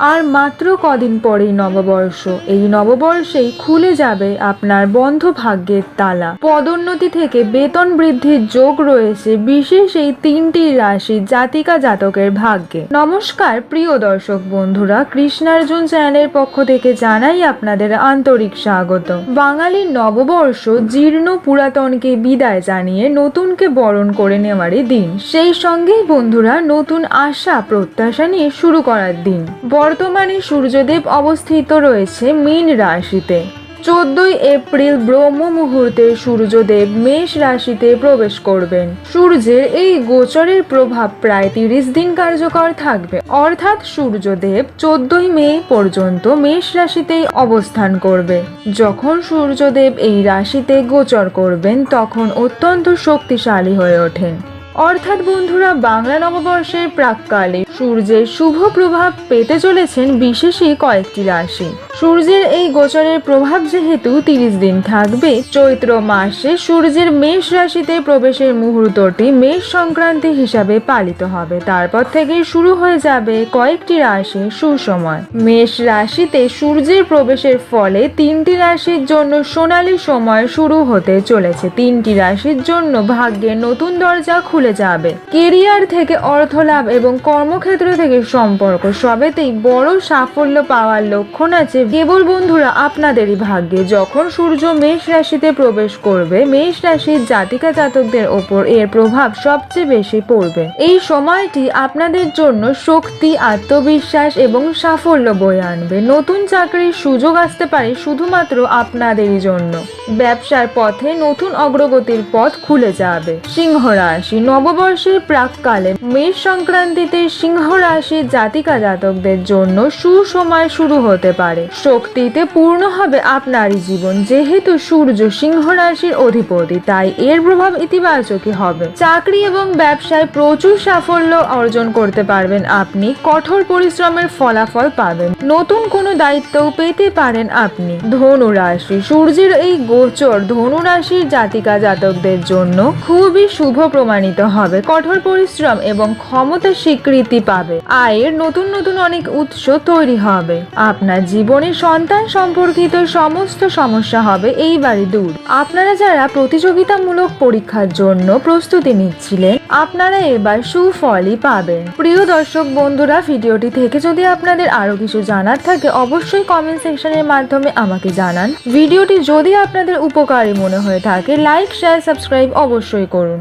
আর মাত্র কদিন পরেই নববর্ষ। এই নববর্ষেই খুলে যাবে আপনার বন্ধ ভাগ্যের তালা। পদোন্নতি থেকে বেতন বৃদ্ধির যোগ রয়েছে বিশেষ এই তিনটি রাশি জাতিকা জাতকের ভাগ্যে। নমস্কার, প্রিয় দর্শক বন্ধুরা, কৃষ্ণার্জুন চ্যানেলের পক্ষ থেকে জানাই আপনাদের আন্তরিক স্বাগত। বাঙালির নববর্ষ জীর্ণ পুরাতনকে বিদায় জানিয়ে নতুনকে বরণ করে নেওয়ারই দিন। সেই সঙ্গেই বন্ধুরা, নতুন আশা, প্রত্যাশা নিয়ে শুরু করার দিন। বর্তমানে সূর্যদেব অবস্থিত রয়েছে মীন রাশিতে। চোদ্দই এপ্রিল ব্রহ্ম মুহূর্তে সূর্যদেব মেষ রাশিতে প্রবেশ করবেন। সূর্যের এই গোচরের প্রভাব প্রায় তিরিশ দিন কার্যকর থাকবে। অর্থাৎ সূর্যদেব চোদ্দই মে পর্যন্ত মেষ রাশিতেই অবস্থান করবে। যখন সূর্যদেব এই রাশিতে গোচর করবেন, তখন অত্যন্ত শক্তিশালী হয়ে ওঠেন। অর্থাৎ বন্ধুরা, বাংলা নববর্ষের প্রাককালে সূর্যের শুভ প্রভাব পেতে চলেছেন বিশেষই কয়েকটি রাশি। সূর্যের এই গোচরের প্রভাব যেহেতু তিরিশ দিন থাকবে, চৈত্র মাসে সূর্যের মেষ রাশিতে প্রবেশের মুহূর্তটি মেষ সংক্রান্তি হিসাবে পালিত হবে। তারপর থেকে শুরু হয়ে যাবে কয়েকটি রাশি সুসময়। মেষ রাশিতে সূর্যের প্রবেশের ফলে তিনটি রাশির জন্য সোনালী সময় শুরু হতে চলেছে। তিনটি রাশির জন্য ভাগ্যের নতুন দরজা খুলে যাবে। কেরিয়ার থেকে অর্থ লাভ এবং কর্মক্ষেত্র থেকে সম্পর্ক। সবেতেই বড় সাফল্য পাওয়ার লক্ষণ আছে। কেবল বন্ধুরা, আপনাদেরই ভাগ্যে। যখন সূর্য মেষ রাশিতে প্রবেশ করবে, মেষ রাশির জাতিকা জাতকদের ওপর এর প্রভাব সবচেয়ে বেশি পড়বে। এই সময়টি আপনাদের জন্য শক্তি, আত্মবিশ্বাস এবং সাফল্য বয়ে আনবে। নতুন চাকরির সুযোগ আসতে পারে শুধুমাত্র আপনাদেরই জন্য। ব্যবসার পথে নতুন অগ্রগতির পথ খুলে যাবে। সিংহ রাশি, নববর্ষের প্রাককালে মেষ সংক্রান্তিতে সিংহ রাশির জাতিকা জাতকদের জন্য সুসময় শুরু হতে পারে। শক্তিতে পূর্ণ হবে আপনারই জীবন, যেহেতু সূর্য সিংহ রাশির অধিপতি, তাই এর প্রভাব ইতিবাচকই হবে। চাকরি এবং ব্যবসায় প্রচুর সাফল্য অর্জন করতে পারবেন আপনি, কঠোর পরিশ্রমের ফলাফল পাবেন। নতুন কোনো দায়িত্বও পেতে পারেন আপনি। ধনু রাশি, সূর্যের এই গোচর ধনু রাশির জাতিকা জাতকদের জন্য খুবই শুভ প্রমাণিত হবে। কঠোর পরিশ্রম এবং ক্ষমতা স্বীকৃতি পাবে। আয়ের নতুন নতুন অনেক উৎস তৈরি হবে। আপনার জীবনে সন্তান সম্পর্কিত সমস্ত সমস্যা হবে এইবারই দূর। আপনারা যারা প্রতিযোগিতামূলক পরীক্ষার জন্য প্রস্তুতি নিচ্ছিলেন, আপনারা এবার সুফলই পাবেন। প্রিয় দর্শক বন্ধুরা, ভিডিওটি থেকে যদি আপনাদের আরও কিছু জানার থাকে, অবশ্যই কমেন্ট সেকশনের মাধ্যমে আমাকে জানান। ভিডিওটি যদি আপনাদের উপকারী মনে হয়ে থাকে লাইক শেয়ার সাবস্ক্রাইব অবশ্যই করুন।